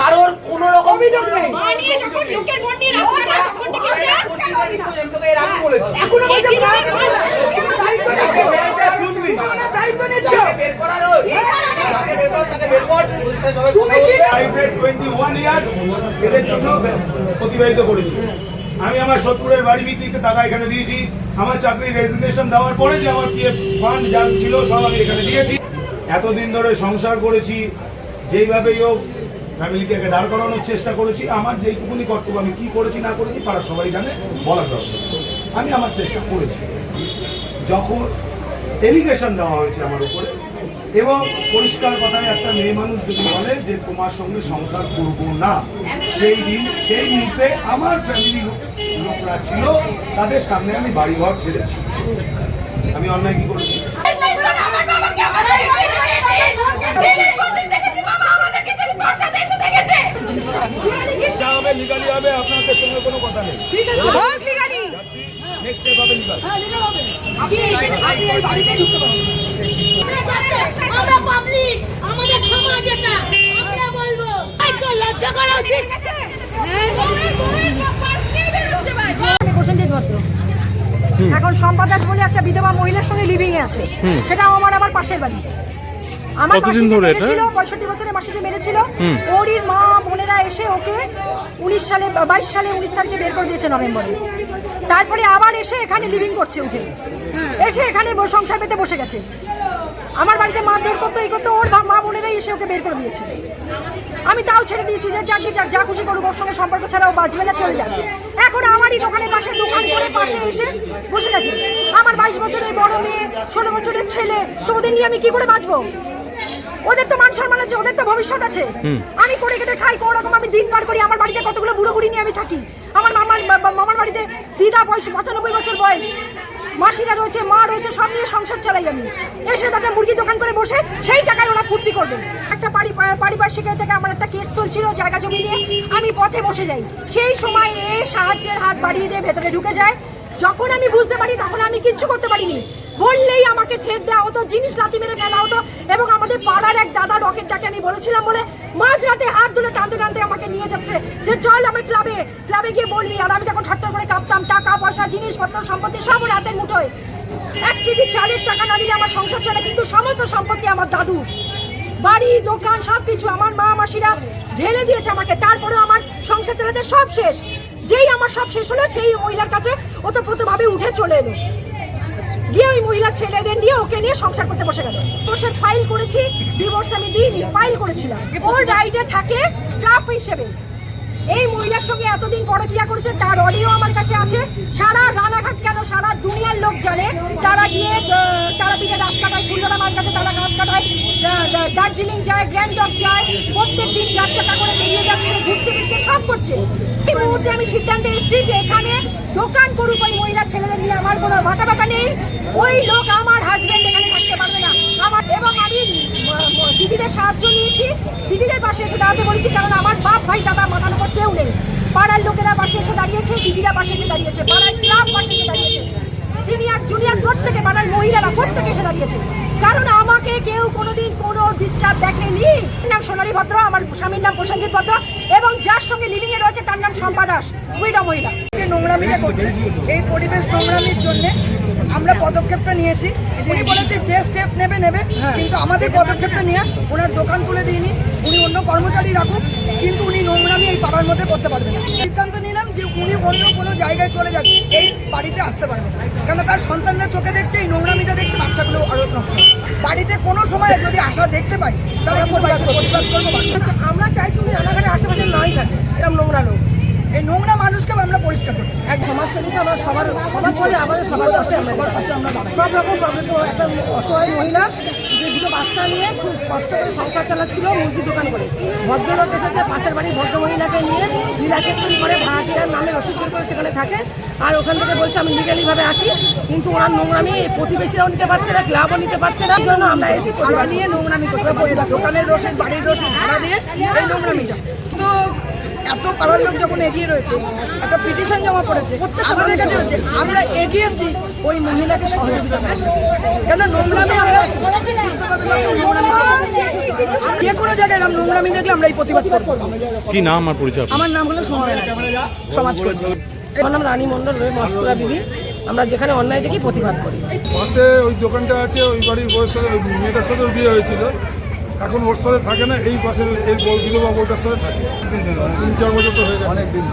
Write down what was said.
কারোর অতিবাহিত করেছি। আমি আমার সত্তরের বাড়ি ভিত্তিতে টাকা এখানে দিয়েছি। আমার চাকরি রেজিগনেশন দেওয়ার পরে যে আমার কি ফান্ড যা ছিল সব আমি এখানে দিয়েছি। এতদিন ধরে সংসার করেছি। যেইভাবেই হোক, ফ্যামিলিকে দাঁড় করানোর চেষ্টা করেছি। আমার যেইটুকুনি কর্তব্য, আমি কী করেছি, না করেছি, তারা সবাই জানে, বলার দরকার আমি আমার চেষ্টা করেছি। যখন এলিগেশন দেওয়া হয়েছে আমার উপরে, এবং পরিষ্কার কথায় একটা মেয়ে মানুষ যদি বলে যে, তোমার সঙ্গে সংসার করব না। সেই দিন, সেই মুহূর্তে আমার ফ্যামিলি লোকরা ছিল, তাদের সামনে আমি বাড়িঘর ছেড়েছি। আমি অন্যায় কি করেছি আমার বাবাকে আমাদের বাড়ি দেখেছি কোনদিন দেখেছি বাবা আমাদেরকে ছেড়ে তোর সাথে এসে দেখেছে যা হবে লিগালি হবে আপনাদের সঙ্গে কোনো কথা নেই। হোক লিগালি নেক্সট স্টেপ হবে লিগাল আমরা পাবলিক আমাদের সমাজ এটা। আমরা বলব একটু লজ্জা করা উচিত। হ্যাঁ। প্রসেনজিৎ ভদ্র এখন সম্পা দাস বলে একটা বিধবা মহিলার সঙ্গে লিভিং এ আছে সেটাও আমার আমার পাশের বাড়ি। আমার কতদিন ধরে এটা? পঁয়ষট্টি বছরে মাসিকে মেরেছিল। ওরই মা বোনেরা এসে ওকে উনিশ সালে বাইশ সালে উনিশ তারিখে বের করে দিয়েছে নভেম্বরে। তারপরে আবার এসে এখানে লিভিং করছে উঠে। এসে এখানে সংসার পেতে বসে গেছে। আমার বাড়িতে মারধর করতো এই করতো ওর মা বোনেরাই এসে ওকে বের করে দিয়েছে। আমি তাও ছেড়ে দিয়েছি যে যাকে যাক যা খুশি করুক ওর সঙ্গে সম্পর্ক ছাড়াও বাঁচবে না চলে যাবে। এখন আমারই দোকানের পাশে দোকান করে পাশে এসে বসে গেছে। আমার বাইশ বছরের বড় মেয়ে ষোলো বছরের ছেলে তো ওদের নিয়ে আমি কি করে বাঁচবো? ওদের তো মান সম্মান আছে ওদের তো ভবিষ্যৎ আছে। আমি করে কেটে খাই কোনো রকম আমি দিন পার করি আমার বাড়িতে কতগুলো বুড়ো বুড়ি নিয়ে আমি থাকি। আমার মামার মামার বাড়িতে দিদা বয়স পঁচানব্বই বছর বয়স। মাসিরা রয়েছে মা রয়েছে সব নিয়ে সংসার চালাই আমি। এসে তাদের মুরগি দোকান করে বসে সেই টাকায় ওরা ফুর্তি করবে। একটা পারি পারিপার্শ্বিক থেকে আমার একটা কেস চলছিল জায়গা জমি নিয়ে। আমি পথে বসে যাই। সেই সময় এ সাহায্যের হাত বাড়িয়ে দিয়ে ভেতরে ঢুকে যায়। যখন আমি বুঝতে পারি তখন আমি কিচ্ছু করতে পারিনি। বললেই আমাকে থ্রেট দেওয়া হতো জিনিস লাথি মেরে ফেলা হতো এবং আমাদের পাড়ার এক দাদা আমি বলেছিলাম বলে মাঝ রাতে হাত ধরে টানতে টানতে আমাকে নিয়ে যাচ্ছে যে চল আমি ক্লাবে ক্লাবে গিয়ে বলবি আর আমি যখন ঠাট্টা করে কাঁপতাম, টাকা, পয়সা, জিনিসপত্র, সম্পত্তি সব ওর হাতের মুঠোয়। এক কেজি চালের টাকা না দিলে আমার সংসার চলে, কিন্তু সমস্ত সম্পত্তি আমার দাদু বাড়ি, দোকান সব কিছু আমার মা মাসিরা ঢেলে দিয়েছে আমাকে, তারপরেও আমার সংসার চালাতে সব শেষ। যেই আমার সব শেষ হলো, সেই মহিলার কাছে ও তো ওতপ্রোতভাবে উঠে চলে এলো। গিয়ে ওই মহিলার ছেলেদের নিয়ে ওকে নিয়ে সংসার করতে বসে গেল। তোষের ফাইল করেছি ডিভোর্স আমি দিইনি ফাইল করেছিলাম। ওর রাইটে থাকে স্টাফ হিসেবে। এই মহিলার সঙ্গে এতদিন পরকিয়া করেছে তার অডিও আমার কাছে আছে। সারা রানাঘাট কেন সারা দুনিয়ার লোক জানে। তারা গিয়ে আহ, তারাপীঠে রাত কাটায় ফুলতলা মার কাছে তারা রাত কাটায়। দার্জিলিং যায় গ্র্যান্ডক যায় প্রত্যেক দিন চার চাকা করে বেরিয়ে যাচ্ছে ঘুরছে ফিরছে সব করছে এই মুহূর্তে আমি সিদ্ধান্তে এসেছি যে এখানে দোকান করুক ওই মহিলা ছেলেদের নিয়ে। আমার কোনো মাথা ব্যথা নেই। ওই লোক আমার হাজবেন্ড এখানে থাকতে পারবে না। আমার এবং আমি দিদিদের সাহায্য নিয়েছি। দিদিদের পাশে এসে দাঁড়াতে বলেছি কারণ আমার বাপ ভাই, দাদা, মাথার উপর কেউ নেই। পাড়ার লোকেরা পাশে এসে দাঁড়িয়েছে, দিদিরা পাশে এসে দাঁড়িয়েছে, পাড়ার ক্লাব পাশে এসে দাঁড়িয়েছে। সিনিয়র জুনিয়র পাড়ার মহিলারা প্রত্যেকে এসে দাঁড়িয়েছে। কারণ আমাকে কেউ কোনোদিন কোনো ডিস্টার্ব দেখেনি। নাম সোনালী ভদ্র আমার স্বামীর নাম প্রসেনজিৎ ভদ্র এবং যার সঙ্গে লিভিং এ রয়েছে তার নাম শম্পা দাস উইডো মহিলা। যে নোংরামিটা করছে এই পরিবেশ নোংরামির জন্য আমরা পদক্ষেপটা নিয়েছি। উনি বলেছে যে স্টেপ নেবে নেবে কিন্তু আমাদের পদক্ষেপটা নিয়ে ওনার দোকান তুলে দিইনি। উনি অন্য কর্মচারী রাখুক কিন্তু উনি নোংরামি এই পাড়ার মধ্যে করতে পারবে না। সিদ্ধান্ত নিলাম যে উনি অন্য কোনো জায়গায় চলে যান এই বাড়িতে আসতে পারবে না। কেন তার সন্তানরা চোখে দেখছে এই নোংরামিটা দেখছে বাচ্চাগুলো আরও নষ্ট বাড়িতে কোনো সময় যদি আশা দেখতে পাই তাহলে প্রতিবাদ করব আমরা চাইছি উনি রানাঘাটের আশেপাশে নয় থাকে এরকম নোংরা লোক। এই নোংরা মানুষকে আমরা পরিষ্কার করতে আমরা সবার সবার আমাদের সবার পাশে সবার পাশে আমরা সব রকম সব রকম একটা অসহায় মহিলা যে দুটো বাচ্চা নিয়ে খুব কষ্ট করে সংসার চালাচ্ছিল মুরগি দোকান করে। ভদ্রলোক এসেছে পাশের বাড়ির ভদ্র মহিলাকে নিয়ে চেকরি করে ভাড়াটিয়ার নামে রসিদ করে সেখানে থাকে। আর ওখান থেকে বলছে আমি লিগালিভাবে আছি কিন্তু ওনার নোংরামি প্রতিবেশীরাও নিতে পারছে না ক্লাবও নিতে পারছে না। জন্য আমরা এসে পরিবার নিয়ে নোংরামি করতে দোকানের রসিদ বাড়ির রসিদ ভাড়া দিয়ে এই নোংরামিটা। তো এত পাড়ার লোক যখন এগিয়ে রয়েছে একটা পিটিশন জমা পড়েছে আমাদের কাছে হচ্ছে আমরা এগিয়েছি ওই মহিলাকে সহযোগিতা। কেন নোংরামি আমরা যে কোনো জায়গায় এরকম নোংরামি দেখলে আমরা এই প্রতিবাদ করব? কি নাম আর পরিচয়? আমার নাম হলো সময় সমাজ আমার নাম রানী মন্ডল রয়ে মস্কুরা বিবি। আমরা যেখানে অন্যায় দেখি প্রতিবাদ করি। পাশে ওই দোকানটা আছে ওই বাড়ির বয়স ওই মেয়েটার সাথে বিয়ে হয়েছিল। এখন ওর সাথে থাকে না, এই পাশের এই বউ বা ওটার সাথে থাকে। তিন চার বছর তো হয়ে যায় অনেক দিন